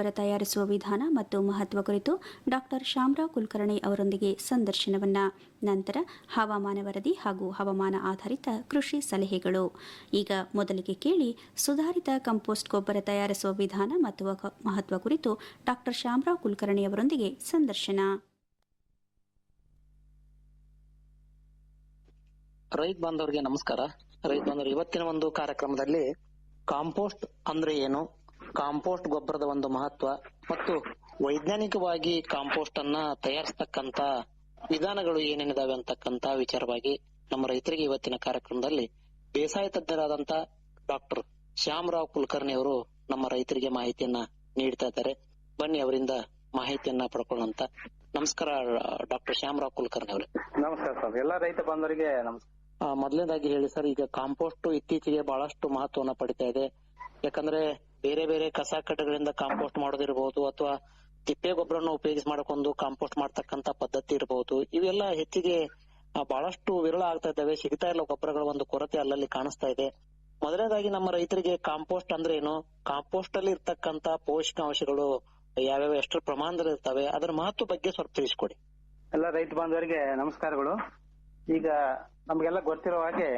ಗೊಬ್ಬರ ತಯಾರಿಸುವ ವಿಧಾನ ಮತ್ತು ಮಹತ್ವ ಕುರಿತು ಡಾಕ್ಟರ್ ಶ್ಯಾಮರಾವ್ ಕುಲಕರ್ಣಿ ಅವರೊಂದಿಗೆ ಸಂದರ್ಶನವನ್ನ. ನಂತರ ಹವಾಮಾನ ವರದಿ ಹಾಗೂ ಹವಾಮಾನ ಆಧಾರಿತ ಕೃಷಿ ಸಲಹೆಗಳು. ಈಗ ಮೊದಲಿಗೆ ಕೇಳಿ ಸುಧಾರಿತ ಕಂಪೋಸ್ಟ್ ಗೊಬ್ಬರ ತಯಾರಿಸುವ ವಿಧಾನ ಮತ್ತು ಮಹತ್ವ ಕುರಿತು ಡಾಕ್ಟರ್ ಶ್ಯಾಮರಾವ್ ಕುಲಕರ್ಣಿ ಅವರೊಂದಿಗೆ ಸಂದರ್ಶನ. ರೈತ ಬಾಂಧವರಿಗೆ ನಮಸ್ಕಾರ. ರೈತ ಬಾಂಧವರು, ಇವತ್ತಿನ ಒಂದು ಕಾರ್ಯಕ್ರಮದಲ್ಲಿ ಕಾಂಪೋಸ್ಟ್ ಅಂದ್ರೆ ಏನು? ಕಾಂಪೋಸ್ಟ್ ಗೊಬ್ಬರದ ಒಂದು ಮಹತ್ವ ಮತ್ತು ವೈಜ್ಞಾನಿಕವಾಗಿ ಕಾಂಪೋಸ್ಟ್ ಅನ್ನ ತಯಾರಿಸತಕ್ಕಂತ ವಿಧಾನಗಳು ಏನೇನಿದಾವೆ ಅಂತಕ್ಕಂತ ವಿಚಾರವಾಗಿ ನಮ್ಮ ರೈತರಿಗೆ ಇವತ್ತಿನ ಕಾರ್ಯಕ್ರಮದಲ್ಲಿ ಬೇಸಾಯ ತಜ್ಞರಾದಂತ ಡಾಕ್ಟರ್ ಶ್ಯಾಮರಾವ್ ಕುಲಕರ್ಣಿ ಅವರು ನಮ್ಮ ರೈತರಿಗೆ ಮಾಹಿತಿಯನ್ನ ನೀಡ್ತಾ ಇದ್ದಾರೆ. ಬನ್ನಿ ಅವರಿಂದ ಮಾಹಿತಿಯನ್ನ ಪಡ್ಕೊಳ್ಳಂತ ನಮಸ್ಕಾರ ಡಾಕ್ಟರ್ ಶ್ಯಾಮರಾವ್ ಕುಲಕರ್ಣಿ ಅವರೇ. ನಮಸ್ಕಾರ ಸರ್. ಎಲ್ಲ ರೈತ ಬಾಂಧವರಿಗೆ ನಮಸ್ಕಾರ. ಮೊದಲನೇದಾಗಿ ಹೇಳಿ ಸರ್ ಈಗ ಕಾಂಪೋಸ್ಟ್ ಇತ್ತೀಚೆಗೆ ಬಹಳಷ್ಟು ಮಹತ್ವವನ್ನ ಪಡಿತಾ ಇದೆ. ಯಾಕಂದ್ರೆ ಬೇರೆ ಬೇರೆ ಕಸ ಕಡ್ಡಗಳಿಂದ ಕಾಂಪೋಸ್ಟ್ ಮಾಡೋದಿರಬಹುದು ಅಥವಾ ತಿಪ್ಪೆ ಗೊಬ್ಬರನ ಉಪಯೋಗಿಸಿ ಮಾಡ್ಕೊಂಡು ಕಾಂಪೋಸ್ಟ್ ಮಾಡ್ತಕ್ಕಂತ ಪದ್ಧತಿ ಇರಬಹುದು ಇವೆಲ್ಲ ಹೆಚ್ಚಿಗೆ ಬಹಳಷ್ಟು ವಿರಳ ಆಗ್ತಾ ಇದ್ದಾವೆ. ಸಿಗ್ತಾ ಇಲ್ಲ ಗೊಬ್ಬರಗಳ ಒಂದು ಕೊರತೆ ಅಲ್ಲಲ್ಲಿ ಕಾಣಿಸ್ತಾ ಇದೆ. ಮೊದಲನೇದಾಗಿ ನಮ್ಮ ರೈತರಿಗೆ ಕಾಂಪೋಸ್ಟ್ ಅಂದ್ರೆ ಏನು? ಕಾಂಪೋಸ್ಟ್ ಅಲ್ಲಿ ಇರ್ತಕ್ಕಂತ ಪೋಷಕಾಂಶಗಳು ಯಾವ್ಯಾವ ಎಷ್ಟು ಪ್ರಮಾಣದಲ್ಲಿ ಇರ್ತವೆ, ಅದರ ಮಹತ್ವ ಬಗ್ಗೆ ಸ್ವಲ್ಪ ತಿಳಿಸ್ಕೊಡಿ. ಎಲ್ಲ ರೈತ ಬಾಂಧವರಿಗೆ ನಮಸ್ಕಾರಗಳು. ಈಗ ನಮಗೆಲ್ಲ ಗೊತ್ತಿರೋ ಹಾಗೆ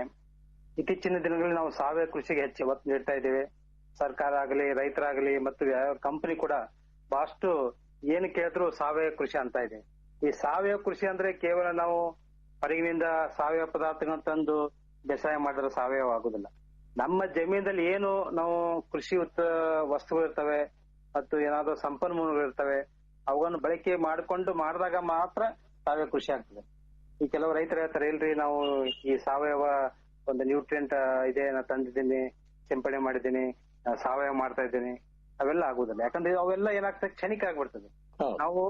ಇತ್ತೀಚಿನ ದಿನಗಳಲ್ಲಿ ನಾವು ಸಾವಯವ ಕೃಷಿಗೆ ಹೆಚ್ಚು ಒತ್ತು ನೀಡ್ತಾ ಇದ್ದೇವೆ. ಸರ್ಕಾರ ಆಗಲಿ, ರೈತರಾಗಲಿ ಮತ್ತು ಕಂಪನಿ ಕೂಡ ಬಹಳಷ್ಟು ಏನು ಕೇಳಿದ್ರು ಸಾವಯವ ಕೃಷಿ ಅಂತ ಇದೆ. ಈ ಸಾವಯವ ಕೃಷಿ ಅಂದ್ರೆ ಕೇವಲ ನಾವು ಹೊರಗಿನಿಂದ ಸಾವಯವ ಪದಾರ್ಥಗಳನ್ನ ತಂದು ಬೇಸಾಯ ಮಾಡಿದ್ರೆ ಸಾವಯವ ಆಗುದಿಲ್ಲ. ನಮ್ಮ ಜಮೀನಲ್ಲಿ ಏನು ನಾವು ಕೃಷಿ ವಸ್ತುಗಳು ಇರ್ತವೆ ಮತ್ತು ಏನಾದ್ರೂ ಸಂಪನ್ಮೂಲಗಳು ಇರ್ತವೆ, ಅವುಗಳನ್ನು ಬಳಕೆ ಮಾಡಿಕೊಂಡು ಮಾಡಿದಾಗ ಮಾತ್ರ ಸಾವಯವ ಕೃಷಿ ಆಗ್ತದೆ. ಈ ಕೆಲವು ರೈತರು ಹೇಳ್ತಾರೆ, ಇಲ್ರಿ ನಾವು ಈ ಸಾವಯವ ಒಂದು ನ್ಯೂಟ್ರಿಯೆಂಟ್ ಇದೆ ನಾ ತಂದಿದ್ದೀನಿ, ಸಿಂಪಡಣೆ ಮಾಡಿದ್ದೀನಿ ಸಾವಯವ ಮಾಡ್ತಾ ಇದ್ದೀನಿ. ಅವೆಲ್ಲ ಆಗುದಿಲ್ಲ ಯಾಕಂದ್ರೆ ಅವೆಲ್ಲ ಏನಾಗ್ತದೆ? ಕ್ಷಣಿಕ ಆಗ್ಬಿಡ್ತದೆ. ನಾವು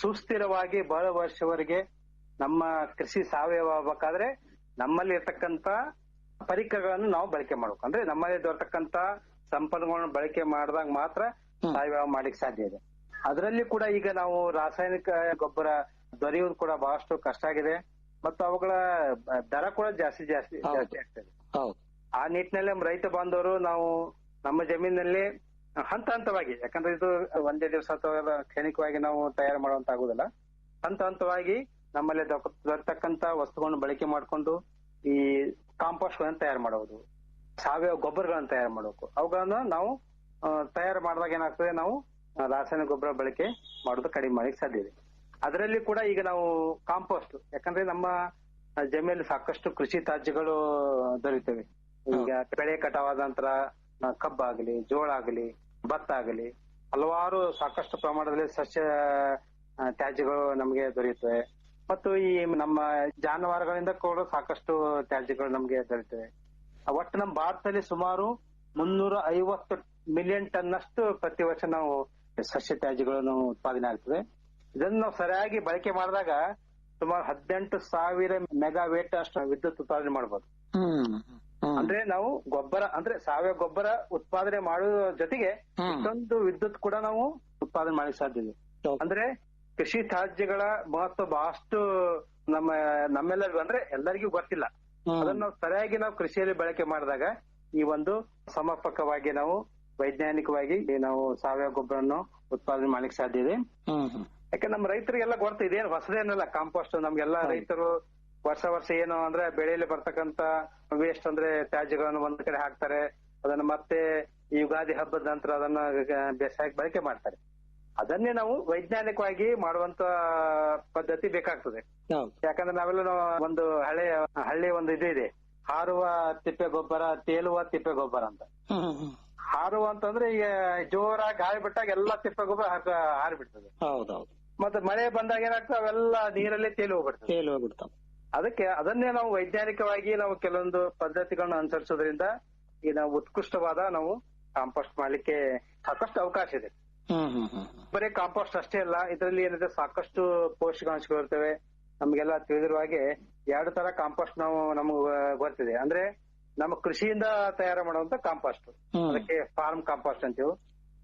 ಸುಸ್ಥಿರವಾಗಿ ಬಹಳ ವರ್ಷವರೆಗೆ ನಮ್ಮ ಕೃಷಿ ಸಾವಯವ ಆಗ್ಬೇಕಾದ್ರೆ ನಮ್ಮಲ್ಲಿ ಇರ್ತಕ್ಕಂತ ಪರಿಕರಗಳನ್ನು ನಾವು ಬಳಕೆ ಮಾಡ್ಬೇಕು. ಅಂದ್ರೆ ನಮ್ಮಲ್ಲಿ ದೊರತಕ್ಕಂತ ಸಂಪನ್ಮೂಲಗಳನ್ನು ಬಳಕೆ ಮಾಡಿದಾಗ ಮಾತ್ರ ಸಾವಯವ ಮಾಡ್ಲಿಕ್ಕೆ ಸಾಧ್ಯ ಇದೆ. ಅದರಲ್ಲಿ ಕೂಡ ಈಗ ನಾವು ರಾಸಾಯನಿಕ ಗೊಬ್ಬರ ದೊರೆಯುವುದು ಕೂಡ ಬಹಳಷ್ಟು ಕಷ್ಟ ಆಗಿದೆ. ಮತ್ತು ಅವುಗಳ ದರ ಕೂಡ ಜಾಸ್ತಿ ಜಾಸ್ತಿ. ಜಾಸ್ತಿ ಆಗ್ತದೆ. ಆ ನಿಟ್ಟಿನಲ್ಲಿ ನಮ್ಮ ರೈತ ಬಾಂಧವರು ನಾವು ನಮ್ಮ ಜಮೀನಿನಲ್ಲಿ ಹಂತ ಹಂತವಾಗಿ ಯಾಕಂದ್ರೆ ಇದು ಒಂದೇ ದಿವಸ ಅಥವಾ ಕ್ಷಣಿಕವಾಗಿ ನಾವು ತಯಾರು ಮಾಡುವಂತ ಆಗುದಿಲ್ಲ ಹಂತ ಹಂತವಾಗಿ ನಮ್ಮಲ್ಲಿ ದೊರತಕ್ಕಂತ ದೊರೆತಕ್ಕಂತ ವಸ್ತುಗಳನ್ನು ಬಳಕೆ ಮಾಡಿಕೊಂಡು ಈ ಕಾಂಪೋಸ್ಟ್ ಗಳನ್ನ ತಯಾರು ಮಾಡುವುದು ಸಾವಯವ ಗೊಬ್ಬರಗಳನ್ನ ತಯಾರು ಮಾಡಬೇಕು. ಅವುಗಳನ್ನ ನಾವು ತಯಾರು ಮಾಡಿದಾಗ ಏನಾಗ್ತದೆ ನಾವು ರಾಸಾಯನಿಕ ಗೊಬ್ಬರ ಬಳಕೆ ಮಾಡೋದು ಕಡಿಮೆ ಮಾಡಲಿಕ್ಕೆ ಸಾಧ್ಯ ಇದೆ. ಅದರಲ್ಲಿ ಕೂಡ ಈಗ ನಾವು ಕಾಂಪೋಸ್ಟ್ ಯಾಕಂದ್ರೆ ನಮ್ಮ ಜಮೀನಲ್ಲಿ ಸಾಕಷ್ಟು ಕೃಷಿ ತ್ಯಾಜ್ಯಗಳು ದೊರೆಯುತ್ತವೆ. ಈಗ ಬೆಳೆ ಕಟಾವಾದ ನಂತರ ಕಬ್ಬಾಗಲಿ ಜೋಳ ಆಗಲಿ ಭತ್ತ ಆಗಲಿ ಹಲವಾರು ಸಾಕಷ್ಟು ಪ್ರಮಾಣದಲ್ಲಿ ಸಸ್ಯ ತ್ಯಾಜ್ಯಗಳು ನಮಗೆ ದೊರೆಯುತ್ತವೆ. ಮತ್ತು ಈ ನಮ್ಮ ಜಾನುವಾರುಗಳಿಂದ ಕೂಡ ಸಾಕಷ್ಟು ತ್ಯಾಜ್ಯಗಳು ನಮಗೆ ದೊರೆಯುತ್ತವೆ. ಒಟ್ಟು ನಮ್ಮ ಭಾರತದಲ್ಲಿ ಸುಮಾರು ಮುನ್ನೂರ ಐವತ್ತು ಮಿಲಿಯನ್ ಟನ್ ಅಷ್ಟು ಪ್ರತಿ ವರ್ಷ ನಾವು ಸಸ್ಯ ತ್ಯಾಜ್ಯಗಳನ್ನು ಉತ್ಪಾದನೆ ಆಗ್ತದೆ. ಇದನ್ನು ನಾವು ಸರಿಯಾಗಿ ಬಳಕೆ ಮಾಡಿದಾಗ ಸುಮಾರು ಹದಿನೆಂಟು ಸಾವಿರ ಮೆಗಾವೇಟ್ ಅಷ್ಟು ವಿದ್ಯುತ್ ಉತ್ಪಾದನೆ ಮಾಡಬಹುದು. ಅಂದ್ರೆ ನಾವು ಗೊಬ್ಬರ ಅಂದ್ರೆ ಸಾವಯವ ಗೊಬ್ಬರ ಉತ್ಪಾದನೆ ಮಾಡುವ ಜೊತೆಗೆ. ಇಷ್ಟೊಂದು ವಿದ್ಯುತ್ ಕೂಡ ನಾವು ಉತ್ಪಾದನೆ ಮಾಡಲಿಕ್ಕೆ ಸಾಧ್ಯ ಇದೆ ಅಂದ್ರೆ ಕೃಷಿ ತ್ಯಾಜ್ಯಗಳ ಮಹತ್ವ ಬಹಳಷ್ಟು ನಮ್ಮ ನಮ್ಮೆಲ್ಲರಿಗೂ ಅಂದ್ರೆ ಎಲ್ಲರಿಗೂ ಗೊತ್ತಿಲ್ಲ. ಅದನ್ನ ನಾವು ಸರಿಯಾಗಿ ನಾವು ಕೃಷಿಯಲ್ಲಿ ಬಳಕೆ ಮಾಡಿದಾಗ ಈ ಒಂದು ಸಮರ್ಪಕವಾಗಿ ನಾವು ವೈಜ್ಞಾನಿಕವಾಗಿ ನಾವು ಸಾವಯವ ಗೊಬ್ಬರವನ್ನು ಉತ್ಪಾದನೆ ಮಾಡ್ಲಿಕ್ಕೆ ಸಾಧ್ಯ ಇದೆ ಯಾಕಂದ್ರೆ ನಮ್ಮ ರೈತರಿಗೆಲ್ಲ ಗೊತ್ತು ಇದೇನು ಹೊಸದೇನಲ್ಲ ಕಾಂಪೋಸ್ಟ್ ನಮ್ಗೆಲ್ಲ ರೈತರು ವರ್ಷ ವರ್ಷ ಏನು ಅಂದ್ರೆ ಬೆಳೆಯಲ್ಲಿ ಬರ್ತಕ್ಕಂತ ವೇಸ್ಟ್ ಅಂದ್ರೆ ತ್ಯಾಜ್ಯಗಳನ್ನು ಒಂದ್ ಕಡೆ ಹಾಕ್ತಾರೆ. ಅದನ್ನ ಮತ್ತೆ ಈ ಯುಗಾದಿ ಹಬ್ಬದ ನಂತರ ಅದನ್ನ ಬೇಸಾಯಕ್ಕೆ ಬಳಕೆ ಮಾಡ್ತಾರೆ. ಅದನ್ನೇ ನಾವು ವೈಜ್ಞಾನಿಕವಾಗಿ ಮಾಡುವಂತ ಪದ್ಧತಿ ಬೇಕಾಗ್ತದೆ. ಯಾಕಂದ್ರೆ ನಾವೆಲ್ಲ ಒಂದು ಹಳೆ ಹಳ್ಳಿ ಒಂದು ಇದು ಇದೆ. ಹಾರುವ ತಿಪ್ಪೆ ಗೊಬ್ಬರ ತೇಲುವ ತಿಪ್ಪೆ ಗೊಬ್ಬರ ಅಂತ. ಹಾರುವ ಅಂತಂದ್ರೆ ಈಗ ಜೋರಾಗಿ ಗಾಳಿ ಬಿಟ್ಟಾಗ ಎಲ್ಲಾ ತಿಪ್ಪೆ ಗೊಬ್ಬರ ಹಾರಿ ಹಾರಿಬಿಡ್ತದೆ. ಹೌದೌದು. ಮತ್ತೆ ಮಳೆ ಬಂದಾಗ ಏನಾಗ್ತದೆ? ಅವೆಲ್ಲ ನೀರಲ್ಲಿ ತೇಲಿ ಹೋಗ್ಬಿಡ್ತದೆ. ಅದಕ್ಕೆ ಅದನ್ನೇ ನಾವು ವೈಜ್ಞಾನಿಕವಾಗಿ ನಾವು ಕೆಲವೊಂದು ಪದ್ಧತಿಗಳನ್ನ ಅನುಸರಿಸೋದ್ರಿಂದ ಈ ನಾವು ಉತ್ಕೃಷ್ಟವಾದ ನಾವು ಕಾಂಪೋಸ್ಟ್ ಮಾಡ್ಲಿಕ್ಕೆ ಸಾಕಷ್ಟು ಅವಕಾಶ ಇದೆ. ಬರೀ ಕಾಂಪೋಸ್ಟ್ ಅಷ್ಟೇ ಅಲ್ಲ ಇದರಲ್ಲಿ ಏನಿದೆ ಸಾಕಷ್ಟು ಪೋಷಕಾಂಶಗಳು ಇರ್ತವೆ. ನಮ್ಗೆಲ್ಲ ತಿಳಿದಿರುವ ಹಾಗೆ ಎರಡು ತರ ಕಾಂಪೋಸ್ಟ್ ನಾವು ನಮಗೆ ಗೊತ್ತಿದೆ ಅಂದ್ರೆ ನಮ್ಮ ಕೃಷಿಯಿಂದ ತಯಾರು ಮಾಡುವಂತ ಕಾಂಪೋಸ್ಟ್ ಅದಕ್ಕೆ ಫಾರ್ಮ್ ಕಾಂಪೋಸ್ಟ್ ಅಂತೀವಿ.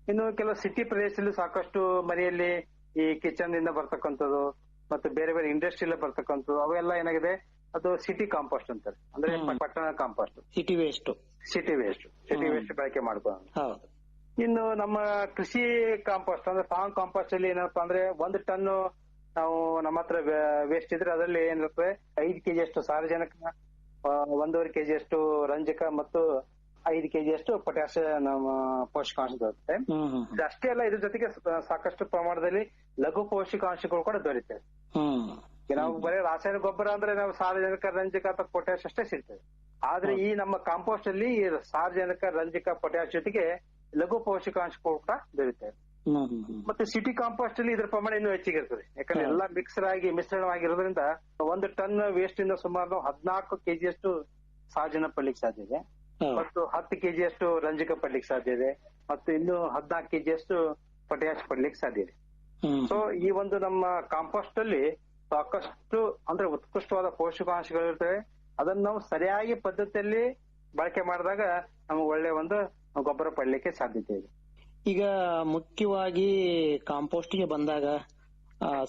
ಇನ್ನು ಕೆಲವು ಸಿಟಿ ಪ್ರದೇಶದಲ್ಲಿ ಸಾಕಷ್ಟು ಮನೆಯಲ್ಲಿ ಈ ಕಿಚನ್ ಇಂದ ಬರ್ತಕ್ಕಂಥದ್ದು ಮತ್ತು ಬೇರೆ ಬೇರೆ ಇಂಡಸ್ಟ್ರಿಯಲ್ಲಿ ಬರ್ತಕ್ಕಂಥದ್ದು ಅವೆಲ್ಲ ಏನಾಗಿದೆ? ಅದು ಸಿಟಿ ಕಾಂಪೋಸ್ಟ್ ಅಂತಾರೆ. ಅಂದ್ರೆ ಪಟ್ಟಣ compost city waste city waste city waste ಬಳಕೆ ಮಾಡ್ಕೊಂಡು ಇನ್ನು ನಮ್ಮ ಕೃಷಿ ಕಾಂಪೋಸ್ಟ್ ಅಂದ್ರೆ ಫಾರ್ಮ್ ಕಾಂಪೋಸ್ಟ್ ಅಲ್ಲಿ ಏನಪ್ಪಾ ಅಂದ್ರೆ ಒಂದು ಟನ್ ನಾವು ನಮ್ಮ ಹತ್ರ ವೇಸ್ಟ್ ಇದ್ರೆ ಅದರಲ್ಲಿ ಏನಿರುತ್ತೆ? ಐದು ಕೆಜಿ ಅಷ್ಟು ಸಾರಜನಕ ಒಂದೂವರೆ ಕೆಜಿ ಅಷ್ಟು ರಂಜಕ ಮತ್ತು ಐದು ಕೆಜಿ ಅಷ್ಟು ಪೊಟ್ಯಾಶ್ ನಮ್ಮ ಪೋಷಕಾಂಶ ಇದು ಅಷ್ಟೇ ಅಲ್ಲ ಇದ್ರ ಜೊತೆಗೆ ಸಾಕಷ್ಟು ಪ್ರಮಾಣದಲ್ಲಿ ಲಘು ಪೋಷಕಾಂಶಗಳು ಕೂಡ ದೊರೆಯುತ್ತೆ ನಾವು ಬರೀ ರಾಸಾಯನಿಕ ಗೊಬ್ಬರ ಅಂದ್ರೆ ನಾವು ಸಾರ್ವಜನಿಕ ರಂಜಕ ಅಥವಾ ಪೊಟ್ಯಾಶ್ ಅಷ್ಟೇ ಸಿಗ್ತದೆ ಆದ್ರೆ ಈ ನಮ್ಮ ಕಾಂಪೋಸ್ಟ್ ಅಲ್ಲಿ ಸಾರ್ವಜನಿಕ ರಂಜಕ ಪೊಟ್ಯಾಶ್ ಜೊತೆಗೆ ಲಘು ಪೌಷ್ಟಿಕಾಂಶಗಳು ಕೂಡ ಹ್ಮ್ ಮತ್ತೆ ಸಿಟಿ ಕಾಂಪೋಸ್ಟ್ ಅಲ್ಲಿ ಇದ್ರ ಪ್ರಮಾಣ ಇನ್ನೂ ಹೆಚ್ಚಿಗೆ ಇರ್ತದೆ. ಯಾಕಂದ್ರೆ ಎಲ್ಲಾ ಮಿಕ್ಸರ್ ಆಗಿ ಮಿಶ್ರಣವಾಗಿರೋದ್ರಿಂದ ಒಂದು ಟನ್ ವೇಸ್ಟ್ ಇಂದ ಸುಮಾರು ಹದಿನಾಲ್ಕು ಕೆಜಿಯಷ್ಟು ಸಾರ್ವಜನಿಕ ಪಡ್ಲಿಕ್ಕೆ ಸಾಧ್ಯ ಇದೆ. ಮತ್ತು ಹತ್ತು ಕೆಜಿಯಷ್ಟು ರಂಜಕ ಪಡ್ಲಿಕ್ಕೆ ಸಾಧ್ಯ ಇದೆ. ಮತ್ತು ಇನ್ನು ಹದಿನಾಲ್ಕು ಕೆಜಿಯಷ್ಟು ಪೊಟ್ಯಾಶ್ ಪಡ್ಲಿಕ್ಕೆ ಸಾಧ್ಯ ಇದೆ. ಸೊ ಈ ಒಂದು ನಮ್ಮ ಕಾಂಪೋಸ್ಟ್ ಅಲ್ಲಿ ಸಾಕಷ್ಟು ಅಂದ್ರೆ ಉತ್ಕೃಷ್ಟವಾದ ಪೋಷಕಾಂಶಗಳು ಇರ್ತವೆ. ಅದನ್ನ ನಾವು ಸರಿಯಾಗಿ ಪದ್ಧತಿಯಲ್ಲಿ ಬಳಕೆ ಮಾಡಿದಾಗ ನಮಗೆ ಒಳ್ಳೆ ಒಂದು ಗೊಬ್ಬರ ಪಡ್ಲಿಕ್ಕೆ ಸಾಧ್ಯತೆ ಇದೆ. ಈಗ ಮುಖ್ಯವಾಗಿ ಕಾಂಪೋಸ್ಟ್ಗೆ ಬಂದಾಗ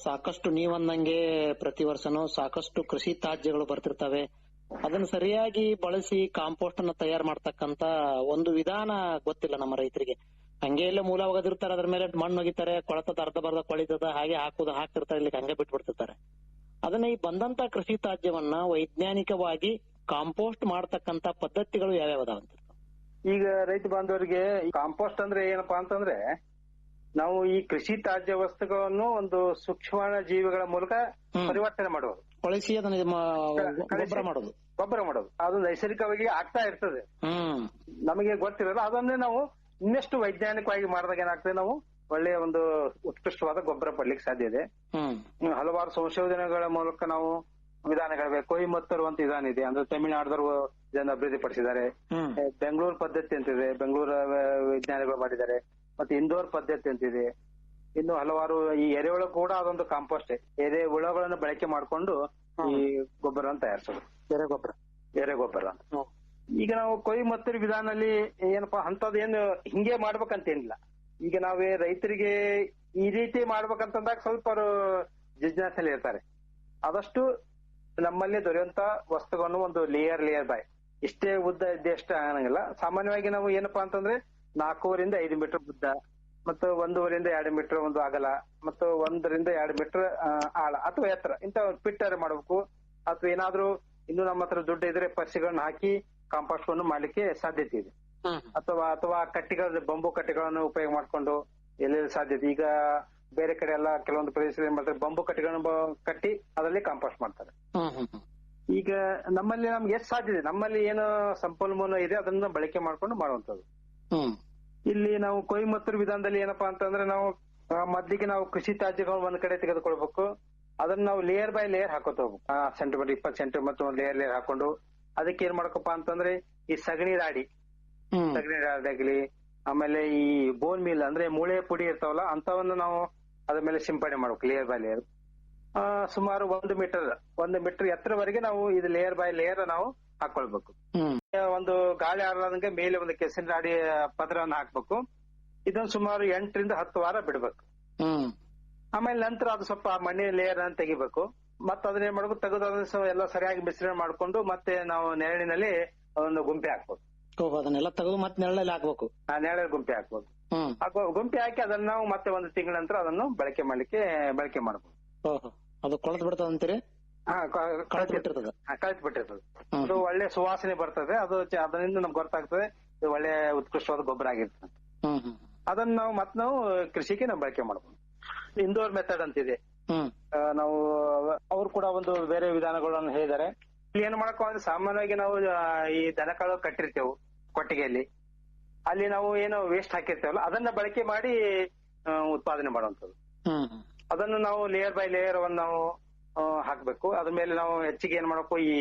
ಸಾಕಷ್ಟು ನೀವಂದಂಗೆ ಪ್ರತಿ ವರ್ಷನೂ ಸಾಕಷ್ಟು ಕೃಷಿ ತ್ಯಾಜ್ಯಗಳು ಬರ್ತಿರ್ತವೆ. ಅದನ್ನ ಸರಿಯಾಗಿ ಬಳಸಿ ಕಾಂಪೋಸ್ಟ್ ಅನ್ನ ತಯಾರ ಮಾಡ್ತಕ್ಕಂತ ಒಂದು ವಿಧಾನ ಗೊತ್ತಿಲ್ಲ ನಮ್ಮ ರೈತರಿಗೆ. ಹಂಗೆ ಎಲ್ಲ ಮೂಲ ಒಗದಿರ್ತಾರೆ ಅದ್ರ ಮೇಲೆ ಮಣ್ಣು ಒಗಿತಾರೆ ಕೊಳತದ ಅರ್ಧ ಬರ್ಧ ಕೊಳಿತದ ಹಾಗೆ ಹಾಕುದು ಹಾಕ್ತಿರ್ತಾರೆ ಇಲ್ಲಿ ಹಂಗೆ ಬಿಟ್ಬಿಡ್ತಿರ್ತಾರೆ. ಅದನ್ನ ಈ ಬಂದಂತ ಕೃಷಿ ತ್ಯಾಜ್ಯವನ್ನ ವೈಜ್ಞಾನಿಕವಾಗಿ ಕಾಂಪೋಸ್ಟ್ ಮಾಡ್ತಕ್ಕಂತ ಪದ್ಧತಿಗಳು ಯಾವ್ಯಾವ ಅದಾವಂತ ಈಗ ರೈತ ಬಾಂಧವರಿಗೆ ಕಾಂಪೋಸ್ಟ್ ಅಂದ್ರೆ ಏನಪ್ಪಾ ಅಂತಂದ್ರೆ ನಾವು ಈ ಕೃಷಿ ತ್ಯಾಜ್ಯ ವಸ್ತುಗಳನ್ನು ಒಂದು ಸೂಕ್ಷ್ಮ ಜೀವಿಗಳ ಮೂಲಕ ಪರಿವರ್ತನೆ ಮಾಡುವುದು. ಕೊಳಿಸಿ ಅದನ್ನ ಗೊಬ್ಬರ ಮಾಡೋದು. ಗೊಬ್ಬರ ಮಾಡೋದು. ಅದು ನೈಸರ್ಗಿಕವಾಗಿ ಆಗ್ತಾ ಇರ್ತದೆ. ಹ್ಮ್. ನಮಗೆ ಗೊತ್ತಿರಲ್ಲ ಅದನ್ನೇ ನಾವು ಇನ್ನಷ್ಟು ವೈಜ್ಞಾನಿಕವಾಗಿ ಮಾಡಿದಾಗ ಏನಾಗ್ತದೆ ನಾವು ಒಳ್ಳೆಯ ಒಂದು ಉತ್ಕೃಷ್ಟವಾದ ಗೊಬ್ಬರ ಪಡ್ಲಿಕ್ಕೆ ಸಾಧ್ಯ ಇದೆ. ಹಲವಾರು ಸಂಶೋಧನೆಗಳ ಮೂಲಕ ನಾವು ವಿಧಾನಗಳಿವೆ ಕೊಯಿಮತ್ತರು ಅಂತ ವಿಧಾನ ಇದೆ. ಅಂದ್ರೆ ತಮಿಳುನಾಡದವರು ಇದನ್ನು ಅಭಿವೃದ್ಧಿಪಡಿಸಿದ್ದಾರೆ. ಬೆಂಗಳೂರು ಪದ್ಧತಿ ಅಂತಿದೆ. ಬೆಂಗಳೂರು ವಿಜ್ಞಾನಿಗಳು ಮಾಡಿದ್ದಾರೆ. ಮತ್ತೆ ಇಂದೋರ್ ಪದ್ಧತಿ ಅಂತಿದೆ. ಇನ್ನು ಹಲವಾರು ಈ ಎರೆಹುಳ ಕೂಡ ಅದೊಂದು ಕಾಂಪೋಸ್ಟ್ ಎರೆ ಹುಳಗಳನ್ನು ಬಳಕೆ ಮಾಡಿಕೊಂಡು ಈ ಗೊಬ್ಬರವನ್ನು ತಯಾರಿಸೋದು. ಎರೆ ಗೊಬ್ಬರ. ಎರೆ ಗೊಬ್ಬರ. ಈಗ ನಾವು ಕೊಯ್ಮತ್ತೂರು ವಿಧಾನದಲ್ಲಿ ಏನಪ್ಪಾ ಅಂತದ್ ಏನು ಹಿಂಗೆ ಮಾಡ್ಬೇಕಂತೇನಿಲ್ಲ. ಈಗ ನಾವೇ ರೈತರಿಗೆ ಈ ರೀತಿ ಮಾಡ್ಬೇಕಂತಂದಾಗ ಸ್ವಲ್ಪ ಅವರು ಜಿಜ್ಞಾಸಲ್ಲಿ ಇರ್ತಾರೆ. ಆದಷ್ಟು ನಮ್ಮಲ್ಲಿ ದೊರೆಯುವಂತ ವಸ್ತುಗಳನ್ನು ಒಂದು ಲೇಯರ್ ಲೇಯರ್ ಬಾಯ್ ಇಷ್ಟೇ ಉದ್ದ ಇದ್ದೆ ಅಷ್ಟೇ ಆಗಂಗಿಲ್ಲ. ಸಾಮಾನ್ಯವಾಗಿ ನಾವು ಏನಪ್ಪಾ ಅಂತಂದ್ರೆ ನಾಲ್ಕೂವರಿಂದ ಐದು ಮೀಟರ್ ಉದ್ದ ಮತ್ತು ಒಂದೂವರೆಯಿಂದ ಎರಡು ಮೀಟರ್ ಒಂದು ಅಗಲ ಮತ್ತು ಒಂದರಿಂದ ಎರಡು ಮೀಟರ್ ಆಳ ಅಥವಾ ಎತ್ತರ ಇಂತ ಪಿಟ್ಟರ್ ಮಾಡಬೇಕು. ಅಥವಾ ಏನಾದ್ರೂ ಇನ್ನು ನಮ್ಮ ಹತ್ರ ದುಡ್ಡು ಇದ್ರೆ ಪರ್ಸಿಗಳನ್ನ ಹಾಕಿ ಕಾಂಪೋಸ್ಟ್ ಅನ್ನು ಮಾಡ್ಲಿಕ್ಕೆ ಸಾಧ್ಯತೆ ಇದೆ. ಅಥವಾ ಅಥವಾ ಕಟ್ಟಿಗಳ ಬಂಬು ಕಟ್ಟಿಗಳನ್ನು ಉಪಯೋಗ ಮಾಡ್ಕೊಂಡು ಎಲ್ಲೆಲ್ಲಿ ಸಾಧ್ಯತೆ ಈಗ ಬೇರೆ ಕಡೆ ಎಲ್ಲ ಕೆಲವೊಂದು ಪ್ರದೇಶದಲ್ಲಿ ಏನ್ ಮಾಡ್ತಾರೆ ಬಂಬು ಕಟ್ಟಿಗಳನ್ನು ಕಟ್ಟಿ ಅದರಲ್ಲಿ ಕಾಂಪೋಸ್ಟ್ ಮಾಡ್ತಾರೆ. ಈಗ ನಮ್ಮಲ್ಲಿ ನಮ್ಗೆ ಎಷ್ಟು ಸಾಧ್ಯ ಇದೆ? ನಮ್ಮಲ್ಲಿ ಏನು ಸಂಪನ್ಮೂಲ ಇದೆ ಅದನ್ನ ಬಳಕೆ ಮಾಡ್ಕೊಂಡು ಮಾಡುವಂತದ್ದು ಹ್ಮ್. ಇಲ್ಲಿ ನಾವು ಕೊಯಮತ್ತೂರು ವಿಧಾನದಲ್ಲಿ ಏನಪ್ಪಾ ಅಂತಂದ್ರೆ ನಾವು ಆ, ಮೊದ್ಲಿಗೆ ನಾವು ಕೃಷಿ ತ್ಯಾಜ್ಯಗಳು ಒಂದ್ ಕಡೆ ತೆಗೆದುಕೊಳ್ಬೇಕು. ಅದನ್ನ ನಾವು ಲೇಯರ್ ಬೈ ಲೇಯರ್ ಹಾಕೋತ ಹೋಗ್ಬೇಕು. ಸೆಂಟಿಮೀಟರ್ ಇಪ್ಪತ್ತು ಸೆಂಟಿಮೀಟರ್ ಒಂದು ಲೇಯರ್ ಲೇಯರ್ ಹಾಕೊಂಡು ಅದಕ್ಕೆ ಏನ್ ಮಾಡ್ಕಪ್ಪ ಅಂತಂದ್ರೆ ಈ ಸಗಣಿ ರಾಡಿ. ಸಗಣಿ ರಾಡಿ ಆಗ್ಲಿ ಆಮೇಲೆ ಈ ಬೋನ್ ಮೀಲ್ ಅಂದ್ರೆ ಮೂಳೆ ಪುಡಿ ಇರ್ತಾವಲ್ಲ ಅಂತವನ್ನ ನಾವು ಅದ್ರ ಮೇಲೆ ಸಿಂಪಡಣೆ ಮಾಡ್ಬೇಕು ಲೇಯರ್ ಬೈ ಲೇಯರ್ ಸುಮಾರು ಒಂದು ಮೀಟರ್ ಒಂದು ಮೀಟರ್ ಎತ್ತರವರೆಗೆ ನಾವು ಇದು ಲೇಯರ್ ಬೈ ಲೇಯರ್ ನಾವು ಹಾಕೊಳ್ಬೇಕು. ಒಂದು ಗಾಳಿ ಆಡಲಾದಂಗೆ ಮೇಲೆ ಒಂದು ಕೆಸಿನ ರಾಡಿ ಪದರವನ್ನು ಹಾಕ್ಬೇಕು. ಇದನ್ನ ಸುಮಾರು ಎಂಟರಿಂದ ಹತ್ತು ವಾರ ಬಿಡ್ಬೇಕು. ಆಮೇಲೆ ನಂತರ ಅದು ಸ್ವಲ್ಪ ಮಣ್ಣಿನ ಲೇಯರ್ ಅನ್ನು ತೆಗಿಬೇಕು. ಮತ್ತೆ ಅದನ್ನ ಏನ್ ಮಾಡ್ಬೇಕು? ತೆಗೆದು ಎಲ್ಲ ಸರಿಯಾಗಿ ಮಿಶ್ರಣ ಮಾಡ್ಕೊಂಡು ಮತ್ತೆ ನಾವು ನೆರಳಿನಲ್ಲಿ ಒಂದು ಗುಂಪೆ ಹಾಕ್ಬೇಕು. ಅದನ್ನೆಲ್ಲ ತೆಗೆದು ಮತ್ತೆ ನೆರಳಲ್ಲಿ ಹಾಕ್ಬೇಕು. ಆ ನೆರಳಲ್ಲಿ ಗುಂಪೆ ಹಾಕ್ಬೇಕು ಗುಂಪೆ ಹಾಕಿ ಅದನ್ನ ನಾವು ಮತ್ತೆ ಒಂದು ತಿಂಗಳ ನಂತರ ಅದನ್ನು ಬಳಕೆ ಮಾಡ್ಲಿಕ್ಕೆ ಬಳಕೆ ಮಾಡ್ಬೇಕು ಓಹೋ ಅದು ಕೊಳತ್ ಬಿಡ್ತದ ಕಳಿಸ್ಬಿಟ್ಟಿರ್ತದೆ ಕಳತ್ ಬಿಟ್ಟಿರ್ತದ ಕಳಿಸಿ ಬಿಟ್ಟಿರ್ತದೆ ಹ್ಮ್. ಅದು ಒಳ್ಳೆ ಸುವಾಸನೆ ಬರ್ತದೆ. ಅದು ಅದರಿಂದ ನಮ್ಗೆ ಗೊತ್ತಾಗ್ತದೆ ಇದು ಒಳ್ಳೆ ಉತ್ಕೃಷ್ಟವಾದ ಗೊಬ್ಬರ ಆಗಿರ್ತದೆ ಅದನ್ನ ನಾವು ಮತ್ ನಾವು ಕೃಷಿಗೆ ನಾವು ಬಳಕೆ ಮಾಡ್ಬೋದು. ಇಂದೋರ್ ಮೆಥಡ್ ಅಂತಿದೆ. ಇದೆ ಆ, ನಾವು ಅವ್ರು ಕೂಡ ಒಂದು ಬೇರೆ ವಿಧಾನಗಳನ್ನು ಹೇಳಿದ್ದಾರೆ. ಇಲ್ಲಿ ಏನ್ ಮಾಡಕ್ ಅಂದ್ರೆ ಸಾಮಾನ್ಯವಾಗಿ ನಾವು ಈ ದನಕಾಳು ಕಟ್ಟಿರ್ತೇವೆ ಕೊಟ್ಟಿಗೆಯಲ್ಲಿ. ಅಲ್ಲಿ ನಾವು ಏನು ವೇಸ್ಟ್ ಹಾಕಿರ್ತೇವಲ್ಲ ಅದನ್ನ ಬಳಕೆ ಮಾಡಿ ಉತ್ಪಾದನೆ ಹ್ಮ್ ಅದನ್ನು ನಾವು ಲೇಯರ್ ಬೈ ಲೇಯರ್ ಅನ್ನು ನಾವು ಹಾಕ್ಬೇಕು. ಅದ್ರ ಮೇಲೆ ನಾವು ಹೆಚ್ಚಿಗೆ ಏನ್ ಮಾಡಬೇಕು ಈ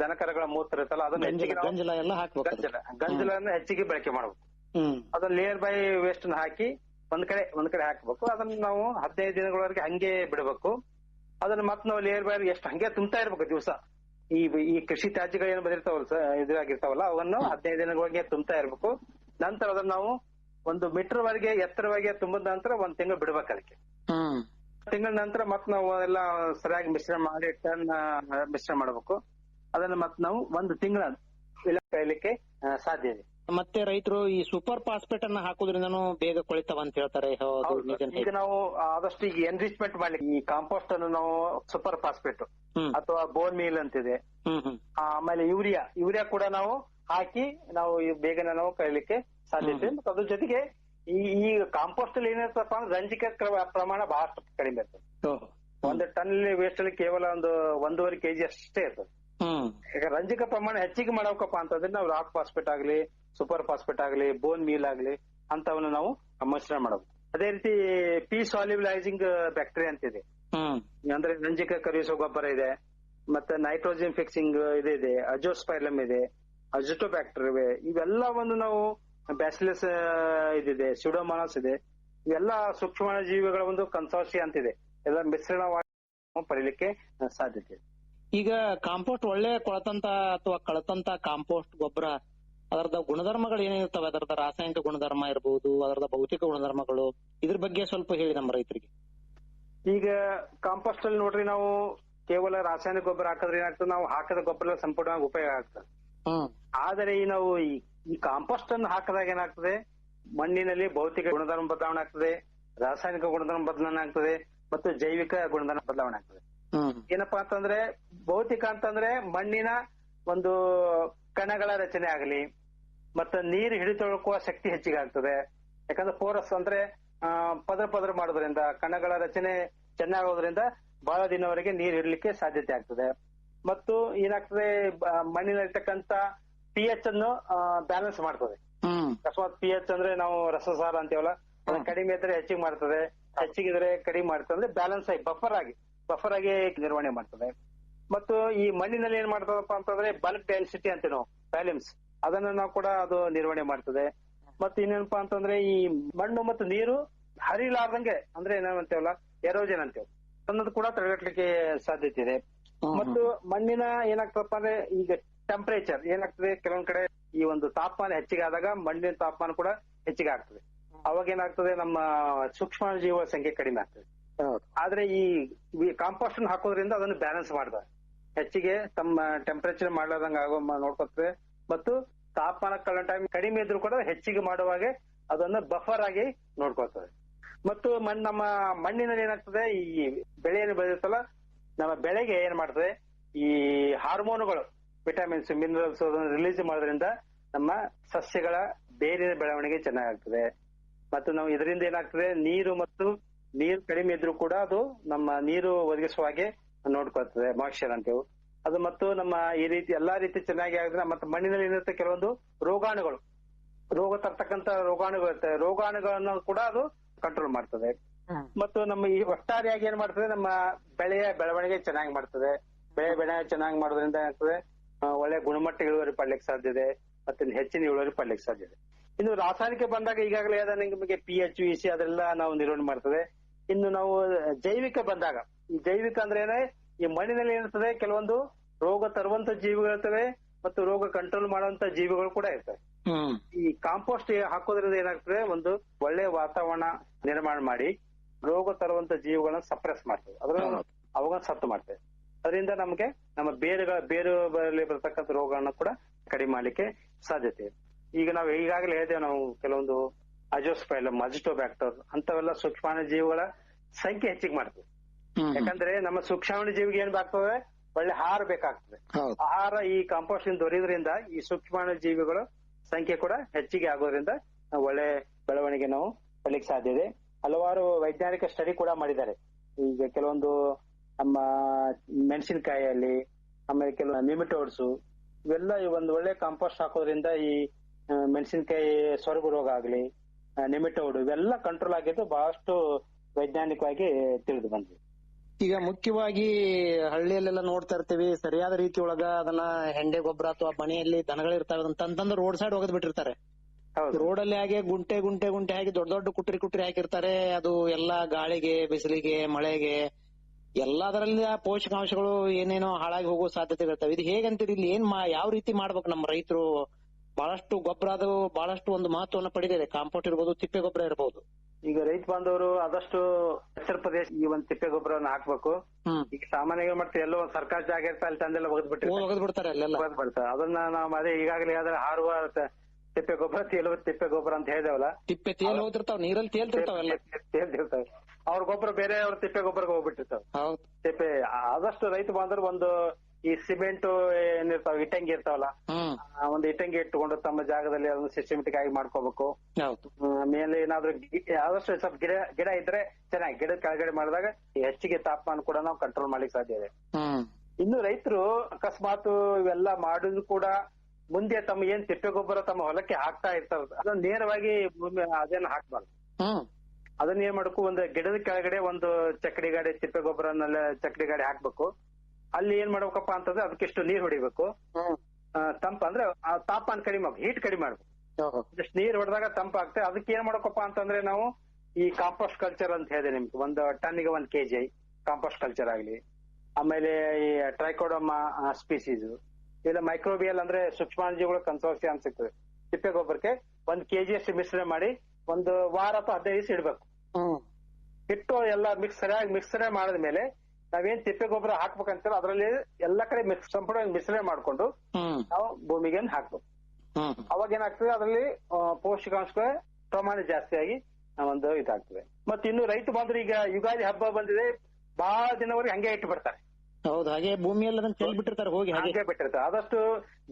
ದನಕರಗಳ ಮೂತ್ರ ಇರುತ್ತಲ್ಲ ಅದನ್ನ ಹೆಚ್ಚಿಗೆ ಗಂಜಲ ಎಲ್ಲ ಹಾಕ್ಬೇಕು ಅದು. ಗಂಜಲ ಗಂಜಲನ್ನ ಹೆಚ್ಚಿಗೆ ಬಳಕೆ ಮಾಡಬೇಕು. ಅದನ್ನ ಲೇಯರ್ ಬೈ ವೇಸ್ಟ್ ಹಾಕಿ ಒಂದ್ ಕಡೆ ಒಂದ್ ಕಡೆ ಹಾಕ್ಬೇಕು. ಅದನ್ನ ನಾವು ಹದಿನೈದು ದಿನಗಳವರೆಗೆ ಹಂಗೆ ಬಿಡಬೇಕು. ಅದನ್ನ ಮತ್ ನಾವು ಲೇಯರ್ ಬೈ ಎಷ್ಟು ಹಂಗೆ ತುಂಬ್ತಾ ಇರ್ಬೇಕು ದಿವಸ. ಈ ಈ ಕೃಷಿ ತ್ಯಾಜ್ಯಗಳು ಏನ್ ಬಂದಿರ್ತಾವಲ್ಲ ಇದಾಗಿರ್ತಾವಲ್ಲ ಅವನ್ನು ಹದಿನೈದು ದಿನಗಳಿಗೆ ತುಂಬ್ತಾ ಇರ್ಬೇಕು. ನಂತರ ಅದನ್ನ ನಾವು ಒಂದು ಮೀಟರ್ ವರೆಗೆ ಎತ್ತರವಾಗಿ ತುಂಬಿದ ನಂತರ ಒಂದ್ ತಿಂಗಳು ಬಿಡ್ಬೇಕು ಅದಕ್ಕೆ. ತಿಂಗಳ ನಂತರ ಮತ್ತೆ ನಾವು ಎಲ್ಲ ಸರಿಯಾಗಿ ಮಿಶ್ರಣ ಮಾಡಿ ಟನ್ ಮಿಶ್ರಣ ಮಾಡಬೇಕು. ಅದನ್ನ ಮತ್ತೆ ನಾವು ಒಂದು ತಿಂಗಳ ಇಲ್ಲ ಆ, ಸಾಧ್ಯ ಇದೆ. ಮತ್ತೆ ರೈತರು ಈ ಸೂಪರ್ ಫಾಸ್ಫೇಟ್ ಅನ್ನ ಹಾಕೋದ್ರಿಂದ ಬೇಗ ಕೊಳಿತಾವ ಅಂತ ಹೇಳ್ತಾರೆ. ಈಗ ನಾವು ಆದಷ್ಟು ಈಗ ಎನ್ರಿಚ್ಮೆಂಟ್ ಮಾಡ್ಲಿಕ್ಕೆ ಈ ಕಾಂಪೋಸ್ಟ್ ಅನ್ನು ನಾವು ಸೂಪರ್ ಫಾಸ್ಫೇಟ್ ಅಥವಾ ಬೋನ್ ಮೀಲ್ ಅಂತಿದೆ. ಆಮೇಲೆ ಯೂರಿಯಾ. ಯೂರಿಯಾ ಕೂಡ ನಾವು ಹಾಕಿ ನಾವು ಬೇಗನೆ ನಾವು ಕಳಿಲಿಕ್ಕೆ ಸಾಧ್ಯತೆ. ಮತ್ತು ಅದ್ರ ಜೊತೆಗೆ ಈ ಈ ಕಾಂಪೋಸ್ಟ್ ಅಲ್ಲಿ ಏನಿರ್ತಪ್ಪ ಅಂದ್ರೆ ರಂಜಕ ಪ್ರಮಾಣ ಬಹಳಷ್ಟು ಕಡಿಮೆ ಇರ್ತದೆ. ಒಂದು ಟನ್ ವೇಸ್ಟ್ ಅಲ್ಲಿ ಕೇವಲ ಒಂದು ಒಂದೂವರೆ ಕೆಜಿ ಅಷ್ಟೇ ಇರ್ತದೆ. ಈಗ ರಂಜಕ ಪ್ರಮಾಣ ಹೆಚ್ಚಿಗೆ ಮಾಡಬೇಕಪ್ಪ ಅಂತಂದ್ರೆ ನಾವು ರಾಕ್ ಫಾಸ್ಫೇಟ್ ಆಗ್ಲಿ ಸೂಪರ್ ಫಾಸ್ಫೇಟ್ ಆಗ್ಲಿ ಬೋನ್ ಮೀಲ್ ಆಗ್ಲಿ ಅಂತವನ್ನ ನಾವು ಮಿಶ್ರಣ ಮಾಡಬೇಕು ಅದೇ ರೀತಿ ಪಿ ಸಾಲ್ಯುಬಲೈಸಿಂಗ್ ಬ್ಯಾಕ್ಟೀರಿಯಾ ಅಂತ ಇದೆ ಅಂದ್ರೆ ರಂಜಿಕ ಕರಿಸೋ ಗೊಬ್ಬರ ಇದೆ ಮತ್ತೆ ನೈಟ್ರೋಜನ್ ಫಿಕ್ಸಿಂಗ್ ಇದೆ ಇದೆ ಅಜೋಸ್ಪೈಲಮ್ ಇದೆ ಅಜಿಟೋ ಬ್ಯಾಕ್ಟೀರಿಯಾ ಇವೆಲ್ಲ ಒಂದು ನಾವು ಬ್ಯಾಸಿಲಸ್ ಇದಿದೆ ಸ್ಯೂಡೋಮಾನಸ್ ಇದೆ. ಇವೆಲ್ಲ ಸೂಕ್ಷ್ಮ ಜೀವಿಗಳ ಒಂದು ಅಂತ ಅಂತಿದೆ. ಎಲ್ಲ ಮಿಶ್ರಣವಾಗಿ ಪಡೀಲಿಕ್ಕೆ ಪಡಿಲಿಕ್ಕೆ ಸಾಧ್ಯತೆ. ಇದೆ ಈಗ ಕಾಂಪೋಸ್ಟ್ ಒಳ್ಳೆ ಕೊಳತಂತ ಅಥವಾ ಕಳತಂತ ಕಾಂಪೋಸ್ಟ್ ಗೊಬ್ಬರ ಅದರದ ಗುಣಧರ್ಮಗಳು ಏನೇನಿರ್ತವೆ ಅದರದ ರಾಸಾಯನಿಕ ಗುಣಧರ್ಮ ಇರಬಹುದು ಅದರದ ಭೌತಿಕ ಗುಣಧರ್ಮಗಳು. ಇದ್ರ ಬಗ್ಗೆ ಸ್ವಲ್ಪ ಹೇಳಿ ನಮ್ಮ ರೈತರಿಗೆ. ಈಗ ಕಾಂಪೋಸ್ಟ್ ಅಲ್ಲಿ ನೋಡ್ರಿ ನಾವು ಕೇವಲ ರಾಸಾಯನಿಕ ಗೊಬ್ಬರ ಹಾಕಿದ್ರೆ ಏನಾಗ್ತದೆ ನಾವು ಹಾಕಿದ ಗೊಬ್ಬರ ಸಂಪೂರ್ಣವಾಗಿ ಉಪಯೋಗ ಆಗ್ತದೆ. ಆದರೆ ಈ ನಾವು ಈ ಈ ಕಾಂಪೋಸ್ಟ್ ಅನ್ನು ಹಾಕಿದಾಗ ಏನಾಗ್ತದೆ? ಮಣ್ಣಿನಲ್ಲಿ ಭೌತಿಕ ಗುಣಧರ್ಮ ಬದಲಾವಣೆ ಆಗ್ತದೆ ರಾಸಾಯನಿಕ ಗುಣಧರ್ಮ ಬದಲಾವಣೆ ಆಗ್ತದೆ ಮತ್ತು ಜೈವಿಕ ಗುಣಧರ್ಮ ಬದಲಾವಣೆ ಆಗ್ತದೆ. ಏನಪ್ಪಾ ಅಂತಂದ್ರೆ ಭೌತಿಕ ಅಂತಂದ್ರೆ ಮಣ್ಣಿನ ಒಂದು ಕಣಗಳ ರಚನೆ ಆಗಲಿ ಮತ್ತೆ ನೀರು ಹಿಡಿತೊಳಕುವ ಶಕ್ತಿ ಹೆಚ್ಚಿಗೆ ಆಗ್ತದೆ. ಯಾಕಂದ್ರೆ ಫೋರಸ್ ಅಂದ್ರೆ ಆ, ಪದರ ಪದರ ಮಾಡೋದ್ರಿಂದ ಕಣಗಳ ರಚನೆ ಚೆನ್ನಾಗೋದ್ರಿಂದ ಬಹಳ ದಿನವರೆಗೆ ನೀರು ಹಿಡಲಿಕ್ಕೆ ಸಾಧ್ಯತೆ ಆಗ್ತದೆ. ಮತ್ತು ಏನಾಗ್ತದೆ ಮಣ್ಣಿನಲ್ಲಿರ್ತಕ್ಕಂಥ ಮಣ್ಣಿನಲ್ಲಿರ್ತಕ್ಕಂತ ಪಿ ಎಚ್ ಅನ್ನು ಬ್ಯಾಲೆನ್ಸ್ ಮಾಡ್ತದೆ. ಅಕಸ್ಮಾತ್ ಪಿ ಎಚ್ ಅಂದ್ರೆ ನಾವು ರಸಸಾರ ಅಂತೀವಲ್ಲ. ಕಡಿಮೆ ಇದ್ರೆ ಹೆಚ್ಚಿಗೆ ಮಾಡ್ತದೆ ಹೆಚ್ಚಿಗಿದ್ರೆ ಕಡಿಮೆ ಮಾಡ್ತದೆ ಅಂದ್ರೆ ಬ್ಯಾಲೆನ್ಸ್ ಆಗಿ ಬಫರ್ ಆಗಿ ಬಫರ್ ಆಗಿ ನಿರ್ವಹಣೆ ಮಾಡ್ತದೆ. ಮತ್ತು ಈ ಮಣ್ಣಿನಲ್ಲಿ ಏನ್ ಮಾಡ್ತದಪ್ಪ ಅಂತಂದ್ರೆ ಬಲ್ಕ್ ಡೆನ್ಸಿಟಿ ಅಂತ ನಾವು ವ್ಯಾಲ್ಯೂಮ್ಸ್ ಅದನ್ನ ನಾವು ಕೂಡ ಅದು ನಿರ್ವಹಣೆ ಮಾಡ್ತದೆ. ಮತ್ತೆ ಇನ್ನೇನಪ್ಪಾ ಅಂತಂದ್ರೆ ಈ ಮಣ್ಣು ಮತ್ತು ನೀರು ಹರಿಲಾರ್ದಂಗೆ ಅಂದ್ರೆ ಏನಂತೇವಲ್ಲ ಎರೋಜನ್ ಅಂತೇವ್. ಅನ್ನೋದು ಕೂಡ ತಡೆಗಟ್ಟಲಿಕ್ಕೆ ಸಾಧ್ಯತೆ ಇದೆ. ಮತ್ತು ಮಣ್ಣಿನ ಏನಾಗ್ತದಪ್ಪ ಅಂದ್ರೆ ಈಗ ಟೆಂಪರೇಚರ್ ಏನಾಗ್ತದೆ? ಕೆಲವೊಂದ್ ಕಡೆ ಈ ಒಂದು ತಾಪಮಾನ ಹೆಚ್ಚಿಗೆ ಆದಾಗ ಮಣ್ಣಿನ ತಾಪಮಾನ ಕೂಡ ಹೆಚ್ಚಿಗೆ ಆಗ್ತದೆ. ಅವಾಗ ಏನಾಗ್ತದೆ? ನಮ್ಮ ಸೂಕ್ಷ್ಮ ಜೀವಗಳ ಸಂಖ್ಯೆ ಕಡಿಮೆ ಆಗ್ತದೆ. ಆದ್ರೆ ಈ ಕಾಂಪೋಸ್ಟ್ ಹಾಕೋದ್ರಿಂದ ಅದನ್ನು ಬ್ಯಾಲೆನ್ಸ್ ಮಾಡ್ದ ಹೆಚ್ಚಿಗೆ ತಮ್ಮ ಟೆಂಪರೇಚರ್ ಮಾಡ್ಲಾರ್ದಂಗ ಆಗೋ ನೋಡ್ಕೊತದೆ. ಮತ್ತು ತಾಪಮಾನ ಕಳೆದ ಟೈಮ್ ಕಡಿಮೆ ಇದ್ರು ಕೂಡ ಹೆಚ್ಚಿಗೆ ಮಾಡುವಾಗೆ ಅದನ್ನ ಬಫರ್ ಆಗಿ ನೋಡ್ಕೊಳ್ತದೆ ಮತ್ತು ಮಣ್ಣು ನಮ್ಮ ಮಣ್ಣಿನಲ್ಲಿ ಏನಾಗ್ತದೆ? ಈ ಬೆಳೆಯನ್ನು ಬೆಳೆಯುತ್ತಲ್ಲ ನಮ್ಮ ಬೆಳೆಗೆ ಏನ್ ಮಾಡ್ತದೆ? ಈ ಹಾರ್ಮೋನುಗಳು ವಿಟಮಿನ್ಸ್ ಮಿನರಲ್ಸ್ ರಿಲೀಸ್ ಮಾಡೋದ್ರಿಂದ ನಮ್ಮ ಸಸ್ಯಗಳ ಬೇರಿನ ಬೆಳವಣಿಗೆ ಚೆನ್ನಾಗಾಗ್ತದೆ. ಮತ್ತು ನಾವು ಇದರಿಂದ ಏನಾಗ್ತದೆ ನೀರು ಮತ್ತು ನೀರು ಕಡಿಮೆ ಇದ್ರೂ ಕೂಡ ಅದು ನಮ್ಮ ನೀರು ಒದಗಿಸುವ ಹಾಗೆ ನೋಡ್ಕೊಳ್ತದೆ ಮಾಯಿಶ್ಚರ್ ಅಂತೇವು. ಅದು ಮತ್ತು ನಮ್ಮ ಈ ರೀತಿ ಎಲ್ಲಾ ರೀತಿ ಚೆನ್ನಾಗಿ ಆಗಿದ್ರೆ ಮತ್ತೆ ಮಣ್ಣಿನಲ್ಲಿ ಏನಿರುತ್ತೆ ಕೆಲವೊಂದು ರೋಗಾಣುಗಳು. ರೋಗ ತರ್ತಕ್ಕಂತ ರೋಗಾಣುಗಳು ಇರ್ತವೆ ರೋಗಾಣುಗಳನ್ನ ಕೂಡ ಅದು ಕಂಟ್ರೋಲ್ ಮಾಡ್ತದೆ. ಮತ್ತು ನಮ್ಮ ಈ ಒಟ್ಟಾರೆಯಾಗಿ ಏನ್ ಮಾಡ್ತದೆ ನಮ್ಮ ಬೆಳೆಯ ಬೆಳವಣಿಗೆ ಚೆನ್ನಾಗಿ ಮಾಡ್ತದೆ. ಬೆಳೆ ಬೆಳೆ ಚೆನ್ನಾಗಿ ಮಾಡೋದ್ರಿಂದ ಏನಾಗ್ತದೆ ಒಳ್ಳೆ ಗುಣಮಟ್ಟ ಇಳುವರಿ ಪಡ್ಲಿಕ್ಕೆ ಸಾಧ್ಯ ಇದೆ ಮತ್ತೆ ಹೆಚ್ಚಿನ ಇಳುವರಿ ಪಡ್ಲಿಕ್ಕೆ ಸಾಧ್ಯ ಇದೆ. ಇನ್ನು ರಾಸಾಯನಿಕ ಬಂದಾಗ ಈಗಾಗಲೇ ಅದ ನಿಮಗೆ ಪಿ ಎಚ್ ಯು ಸಿ ಅದೆಲ್ಲ ನಾವು ನಿರ್ವಹಣೆ ಮಾಡ್ತದೆ. ಇನ್ನು ನಾವು ಜೈವಿಕ ಬಂದಾಗ ಈ ಜೈವಿಕ ಅಂದ್ರೆ ಏನೇ ಈ ಮಣ್ಣಿನಲ್ಲಿ ಏನಿರ್ತದೆ ಕೆಲವೊಂದು ರೋಗ ತರುವಂತ ಜೀವಿಗಳಿರ್ತವೆ ಮತ್ತು ರೋಗ ಕಂಟ್ರೋಲ್ ಮಾಡುವಂತ ಜೀವಿಗಳು ಕೂಡ ಇರ್ತವೆ. ಈ ಕಾಂಪೋಸ್ಟ್ ಹಾಕೋದ್ರಿಂದ ಏನಾಗ್ತದೆ ಒಂದು ಒಳ್ಳೆ ವಾತಾವರಣ ನಿರ್ಮಾಣ ಮಾಡಿ ರೋಗ ತರುವಂತ ಜೀವಿಗಳನ್ನ ಸಪ್ರೆಸ್ ಮಾಡ್ತದೆ. ಅದ್ರ. ಅವಾಗ ಸತ್ತು ಮಾಡ್ತದೆ. ಅದರಿಂದ ನಮಗೆ ನಮ್ಮ ಬೇರುಗಳ ಬೇರುಗಳಲ್ಲಿ ಬರ್ತಕ್ಕಂಥ ರೋಗಗಳನ್ನ ಕೂಡ ಕಡಿಮೆ ಮಾಡ್ಲಿಕ್ಕೆ ಸಾಧ್ಯತೆ. ಇದೆ ಈಗ ನಾವು ಈಗಾಗಲೇ ಹೇಳಿದ್ದೇವೆ ನಾವು ಕೆಲವೊಂದು ಅಜೋಸ್ಪೈಲಮ್ ಅಜಿಟೋಬ್ಯಾಕ್ಟರ್ ಅಂತವೆಲ್ಲ ಸೂಕ್ಷ್ಮಾಣು ಜೀವಿಗಳ ಸಂಖ್ಯೆ ಹೆಚ್ಚಿಗೆ ಮಾಡ್ತದೆ ಯಾಕಂದ್ರೆ ನಮ್ಮ ಸೂಕ್ಷ್ಮಾಣು ಜೀವಿಗೆ ಏನ್ ಬಾಕ್ತವೆ ಒಳ್ಳೆ ಆಹಾರ ಬೇಕಾಗ್ತದೆ. ಆಹಾರ ಈ ಕಾಂಪೋಸ್ಟ್ ಇಂದ ದೊರೆಯೋದ್ರಿಂದ ಈ ಸೂಕ್ಷ್ಮಾಣು ಜೀವಿಗಳ ಸಂಖ್ಯೆ ಕೂಡ ಹೆಚ್ಚಿಗೆ ಆಗೋದ್ರಿಂದ ನಾವು ಒಳ್ಳೆ ಬೆಳವಣಿಗೆ ನಾವು ಪಡಲಿಕ್ಕೆ ಸಾಧ್ಯ ಇದೆ. ಹಲವಾರು ವೈಜ್ಞಾನಿಕ ಸ್ಟಡಿ ಕೂಡ ಮಾಡಿದ್ದಾರೆ. ಈಗ ಕೆಲವೊಂದು ನಮ್ಮ ಮೆಣಸಿನಕಾಯಲ್ಲಿ ಆಮೇಲೆ ಕೆಲವು ನಿಮಿಟೋಡ್ಸ್ ಇವೆಲ್ಲ ಈ ಒಂದು ಒಳ್ಳೆ ಕಾಂಪೋಸ್ಟ್ ಹಾಕೋದ್ರಿಂದ ಈ ಮೆಣಸಿನಕಾಯಿ ಸ್ವರ್ಗ ರೋಗ ಆಗ್ಲಿ ನಿಮಿಟೋಡ್ ಇವೆಲ್ಲ ಕಂಟ್ರೋಲ್ ಆಗಿದ್ದು ಬಹಳಷ್ಟು ವೈಜ್ಞಾನಿಕವಾಗಿ ತಿಳಿದು ಬಂದಿದೆ. ಈಗ ಮುಖ್ಯವಾಗಿ ಹಳ್ಳಿಯಲ್ಲೆಲ್ಲ ನೋಡ್ತಾ ಇರ್ತೀವಿ ಸರಿಯಾದ ರೀತಿ ಒಳಗ ಅದನ್ನ ಹೆಂಡೆ ಗೊಬ್ಬರ ಅಥವಾ ಮನೆಯಲ್ಲಿ ದನಗಳಿರ್ತಾವೆ ಅಂತಂದ್ರೆ ರೋಡ್ ಸೈಡ್ ಹೋಗದ್ ಬಿಟ್ಟಿರ್ತಾರೆ. ರೋಡ್ ಅಲ್ಲಿ ಹಾಗೆ ಗುಂಟೆ ಗುಂಟೆ ಗುಂಟೆ ಹಾಕಿ ದೊಡ್ಡ ದೊಡ್ಡ ಕುಟ್ರಿ ಕುಟ್ರಿ ಹಾಕಿರ್ತಾರೆ. ಅದು ಎಲ್ಲಾ ಗಾಳಿಗೆ ಬಿಸಿಲಿಗೆ ಮಳೆಗೆ ಎಲ್ಲದರಲ್ಲಿ ಆ ಪೋಷಕಾಂಶಗಳು ಏನೇನೋ ಹಾಳಾಗಿ ಹೋಗೋ ಇರುತ್ತೆ ಇದು ಹೇಗಂತೀರಿ ಇಲ್ಲಿ ಏನ್ ಯಾವ ರೀತಿ ಮಾಡ್ಬೇಕು ನಮ್ಮ ರೈತರು ಬಹಳಷ್ಟು ಗೊಬ್ಬರ ಅದು ಬಹಳಷ್ಟು ಒಂದು ಮಹತ್ವವನ್ನು ಪಡೆದಿದೆ ಕಾಂಪೋಸ್ಟ್ ಇರ್ಬೋದು ತಿಪ್ಪೆ ಗೊಬ್ಬರ ಇರಬಹುದು ಈಗ ರೈತ ಬಾಂಧವರು ಆದಷ್ಟು ಎಚ್ಚರ ಪ್ರದೇಶ ಈ ಒಂದು ತಿಪ್ಪೆ ಗೊಬ್ಬರವನ್ನು ಹಾಕ್ಬೇಕು ಈಗ ಸಾಮಾನ್ಯವಾಗಿ ಮಾಡ್ತೀವಿ ಎಲ್ಲೋ ಒಂದ್ ಸರ್ಕಾರ ಜಾಗ ಇರ್ತಾ ಅಲ್ಲಿ ತಂದೆಲ್ಲ ಒಗದ್ ಬಿಡ್ತಾರೆ ಅಲ್ಲೆಲ್ಲ ಒಗದ್ ಬಿಡ್ತಾರೆ ಅದನ್ನ ನಾವು ಅದೇ ಈಗಾಗಲೇ ಆದ್ರೆ ಹಾರುವ ತಿಪ್ಪೆ ಗೊಬ್ಬರ ತೇಲುವ ತಿಪ್ಪೆ ಗೊಬ್ಬರ ಅಂತ ಹೇಳಿದೆವಲ್ಲ ತಿಪ್ಪೆ ತೇಲ್ ಹೋದಿರ್ತಾವ ನೀರಲ್ಲಿ ತೇಲ್ತಿರ್ತಾವೆಲ್ಲ ತೇಲ್ತಿರ್ತಾವೆ ಅವ್ರ ಗೊಬ್ಬರ ಬೇರೆ ಅವ್ರ ತಿಪ್ಪೆ ಗೊಬ್ಬರಕ್ಕೆ ಹೋಗ್ಬಿಟ್ಟಿರ್ತಾವ ಹೌದು. ತಿಪ್ಪೆ ಆದಷ್ಟು ರೈತ ಬಾಂಧವರು ಒಂದು ಈ ಸಿಮೆಂಟ್ ಏನಿರ್ತಾವ ಇಟ್ಟಂಗಿ ಇರ್ತಾವಲ್ಲ ಹ್ಮ್. ಒಂದು ಇಟ್ಟಂಗಿ ಇಟ್ಟುಕೊಂಡು ತಮ್ಮ ಜಾಗದಲ್ಲಿ ಅದನ್ನ ಸಿಸ್ಟಮೆಟಿಕ್ ಆಗಿ ಮಾಡ್ಕೋಬೇಕು. ಹೌದು. ಹ್ಮ್, ಮೇಲೆ ಏನಾದ್ರು ಗಿ- ಆದಷ್ಟು ಸ್ವಲ್ಪ ಗಿಡ ಗಿಡ ಇದ್ರೆ ಚೆನ್ನಾಗಿ ಗಿಡದ ಕೆಳಗಡೆ ಮಾಡಿದಾಗ ಹೆಚ್ಚಿಗೆ ತಾಪಮಾನ ಕೂಡ ನಾವು ಕಂಟ್ರೋಲ್ ಮಾಡ್ಲಿಕ್ಕೆ ಸಾಧ್ಯ ಇದೆ. ಹ್ಮ್. ಇನ್ನು ರೈತರು ಅಕಸ್ಮಾತ್ ಇವೆಲ್ಲ ಮಾಡಿದ್ರು ಕೂಡ ಮುಂದೆ ತಮ್ಮ ಏನ್ ತಿಪ್ಪೆ ಗೊಬ್ಬರ ತಮ್ಮ ಹೊಲಕ್ಕೆ ಹಾಕ್ತಾ ಇರ್ತಾರ ಅದನ್ನ ನೇರವಾಗಿ ಭೂಮಿ ಅದೇನ ಹಾಕ್ಬಾರ್ದು. ಹ್ಮ್. ಅದನ್ನ ಏನ್ ಮಾಡ್ಬೇಕು ಒಂದು ಗಿಡದ ಕೆಳಗಡೆ ಒಂದು ಚಕ್ಕಡಿ ಗಾಡಿ ತಿಪ್ಪೆ ಗೊಬ್ಬರನ್ನೆಲ್ಲ ಚಕ್ಕಡಿ ಗಾಡಿ ಹಾಕ್ಬೇಕು. ಅಲ್ಲಿ ಏನ್ ಮಾಡ್ಬೇಕಪ್ಪ ಅಂತಂದ್ರೆ ಅದಕ್ಕಿಷ್ಟು ನೀರ್ ಹೊಡಿಬೇಕು. ತಂಪ ಅಂದ್ರೆ ತಾಪಮಾನ ಕಡಿಮೆ ಹೀಟ್ ಕಡಿಮೆ ಮಾಡ್ಬೇಕು. ಜಸ್ಟ್ ನೀರ್ ಹೊಡೆದಾಗ ತಂಪಾಗ್ತದೆ ಅದಕ್ಕೆ ಏನ್ ಮಾಡ್ಬೇಕಪ್ಪ ಅಂತಂದ್ರೆ ನಾವು ಈ ಕಾಂಪೋಸ್ಟ್ ಕಲ್ಚರ್ ಅಂತ ಹೇಳಿದೆ ನಿಮ್ಗೆ. ಒಂದು ಟನ್ಗೆ ಒಂದ್ ಕೆಜಿ ಕಾಂಪೋಸ್ಟ್ ಕಲ್ಚರ್ ಆಗ್ಲಿ. ಆಮೇಲೆ ಈ ಟ್ರೈಕೋಡೋಮಾ ಸ್ಪೀಸೀಸ್ ಇಲ್ಲ ಮೈಕ್ರೋಬಿಯಲ್ ಅಂದ್ರೆ ಸೂಕ್ಷ್ಮಾಣುಜೀವಿಗಳ ಕನ್ಸೋರ್ಸಿ ಅಂತ ಸಿಗ್ತದೆ. ತಿಪ್ಪೆ ಗೊಬ್ಬರಕ್ಕೆ ಒಂದ್ ಕೆಜಿ ಅಷ್ಟು ಮಿಶ್ರಣ ಮಾಡಿ ಒಂದು ವಾರ ಅಥವಾ ಹದಿನೈದು ದಿವಸ ಇಡ್ಬೇಕು. ಹಿಟ್ಟು ಎಲ್ಲ ಮಿಕ್ಸ್ ಸರಿಯಾಗಿ ಮಿಕ್ಸರ್ ಮಾಡಿದ ಮೇಲೆ ನಾವೇನ್ ತಿಪ್ಪೆ ಗೊಬ್ಬರ ಹಾಕ್ಬೇಕಂತೀರ ಅದರಲ್ಲಿ ಎಲ್ಲಾ ಕಡೆ ಮಿಕ್ಸ್ ಸಂಪೂರ್ಣ ಮಿಶ್ರಣ ಮಾಡ್ಕೊಂಡು ನಾವು ಭೂಮಿಗೆ ಹಾಕ್ಬೇಕು. ಅವಾಗ ಏನಾಗ್ತದೆ ಅದರಲ್ಲಿ ಪೌಷ್ಟಿಕಾಂಶಗಳ ಪೋಷಕಾಂಶಗಳ ಪ್ರಮಾಣ ಜಾಸ್ತಿ ಆಗಿ ಒಂದು ಇದಾಗ್ತದೆ. ಮತ್ತೆ ಇನ್ನು ರೈತ ಬಂದ್ರೆ ಈಗ ಯುಗಾದಿ ಹಬ್ಬ ಬಂದಿದೆ ಬಹಳ ದಿನವರೆಗೆ ಹಂಗೆ ಇಟ್ಟು ಬಿಡ್ತಾರೆ. ಹೌದು ಹಾಗೆ ಭೂಮಿಯಲ್ಲಿ ಅದನ್ನ ಚೆಲ್ ಬಿಟ್ಟಿರ್ತಾರೆ ಹೋಗಿ. ಹಾಗೆ ಬಿಟ್ಟಿರ್ತಾರೆ. ಆದಷ್ಟು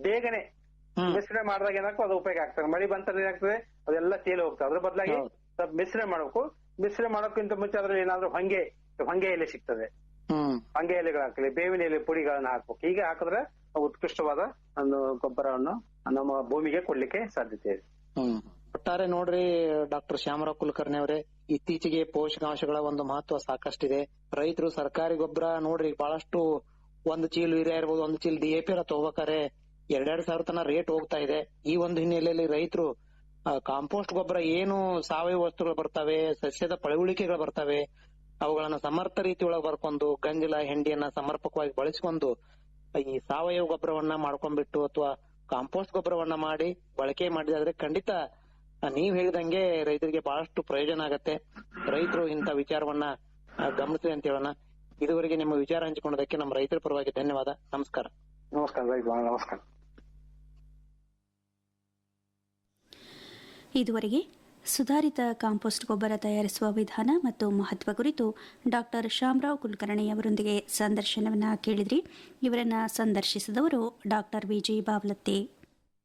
ಬೇಗನೆ ಮಿಶ್ರಣ ಮಾಡಿದಾಗ ಏನಾಗ್ತದೆ? ಅದು ಉಪಯೋಗ ಆಗ್ತದೆ. ಮಳಿ ಬಂತಂದ್ರೆ ಏನಾಗ್ತದೆ? ಅದೆಲ್ಲ ತೇಲಿ ಹೋಗ್ತದೆ. ಅದ್ರ ಬದಲಾಗಿ. ಸ್ವಲ್ಪ ಮಿಶ್ರಣ ಮಾಡಬೇಕು. ಮಿಶ್ರಣ ಮಾಡೋಕ್ಕಿಂತ ಮುಂಚೆ ಅದ್ರಲ್ಲಿ ಏನಾದ್ರೂ ಹೊಂಗೆ ಹೊಂಗೆ ಎಲೆ ಸಿಗ್ತದೆ. ಹೊಂಗೆ ಎಲೆಗಳು ಹಾಕಲಿ ಬೇವಿನ ಎಲೆ ಪುಡಿಗಳನ್ನ ಹಾಕ್ಬೇಕು. ಹೀಗೆ ಹಾಕಿದ್ರೆ ಉತ್ಕೃಷ್ಟವಾದ ಒಂದು ಗೊಬ್ಬರವನ್ನು ನಮ್ಮ ಭೂಮಿಗೆ ಕೊಡ್ಲಿಕ್ಕೆ ಸಾಧ್ಯತೆ ಇದೆ. ಒಟ್ಟಾರೆ ನೋಡ್ರಿ ಡಾಕ್ಟರ್ ಶ್ಯಾಮರಾವ್ ಕುಲಕರ್ಣಿ ಅವರೇ ಇತ್ತೀಚೆಗೆ ಪೋಷಕಾಂಶಗಳ ಒಂದು ಮಹತ್ವ ಸಾಕಷ್ಟಿದೆ. ರೈತರು ಸರ್ಕಾರಿ ಗೊಬ್ಬರ ನೋಡ್ರಿ ಬಹಳಷ್ಟು ಒಂದು ಚೀಲ ಯೂರಿಯಾ ಇರ್ಬೋದು ಒಂದು ಚೀಲ ಡಿ ಎ ಪಿ ಎಲ್ಲ ತಗೋಬೇಕಾರೆ ಎರಡೆರಡು ಸಾವಿರ ತನ ರೇಟ್ ಹೋಗ್ತಾ ಇದೆ. ಈ ಒಂದು ಹಿನ್ನೆಲೆಯಲ್ಲಿ ರೈತರು ಕಾಂಪೋಸ್ಟ್ ಗೊಬ್ಬರ ಏನು ಸಾವಯವ ವಸ್ತುಗಳು ಬರ್ತವೆ, ಸಸ್ಯದ ಪಳವಳಿಕೆಗಳು ಬರ್ತವೆ, ಅವುಗಳನ್ನ ಸಮರ್ಥ ರೀತಿ ಒಳಗೆ ಬರ್ಕೊಂಡು ಗಂಜಲ, ಹೆಂಡಿಯನ್ನ ಸಮರ್ಪಕವಾಗಿ ಬಳಸಿಕೊಂಡು ಈ ಸಾವಯವ ಗೊಬ್ಬರವನ್ನ ಮಾಡ್ಕೊಂಡ್ಬಿಟ್ಟು ಅಥವಾ ಕಾಂಪೋಸ್ಟ್ ಗೊಬ್ಬರವನ್ನ ಮಾಡಿ ಬಳಕೆ ಮಾಡಿದ್ರೆ ಖಂಡಿತ ನೀವ್ ಹೇಳಿದಂಗೆ ರೈತರಿಗೆ ಬಹಳಷ್ಟು ಪ್ರಯೋಜನ ಆಗತ್ತೆ. ರೈತರು ಇಂತ ವಿಚಾರವನ್ನ ಗಮನಿಸಿ ಅಂತ ಹೇಳೋಣ. ಇದುವರೆಗೆ ನಿಮ್ಮ ವಿಚಾರ ಹಂಚಿಕೊಂಡದಕ್ಕೆ ನಮ್ಮ ರೈತರ ಪರವಾಗಿ ಧನ್ಯವಾದ. ನಮಸ್ಕಾರ. ನಮಸ್ಕಾರ ನಮಸ್ಕಾರ. ಇದುವರೆಗೆ ಸುಧಾರಿತ ಕಾಂಪೋಸ್ಟ್ ಗೊಬ್ಬರ ತಯಾರಿಸುವ ವಿಧಾನ ಮತ್ತು ಮಹತ್ವ ಕುರಿತು ಡಾಕ್ಟರ್ ಶ್ಯಾಮರಾವ್ ಕುಲಕರ್ಣಿ ಅವರೊಂದಿಗೆ ಸಂದರ್ಶನವನ್ನು ಕೇಳಿದ್ರಿ. ಇವರನ್ನು ಸಂದರ್ಶಿಸಿದವರು ಡಾಕ್ಟರ್ ವಿಜಿ ಬಾವಲತ್ತಿ.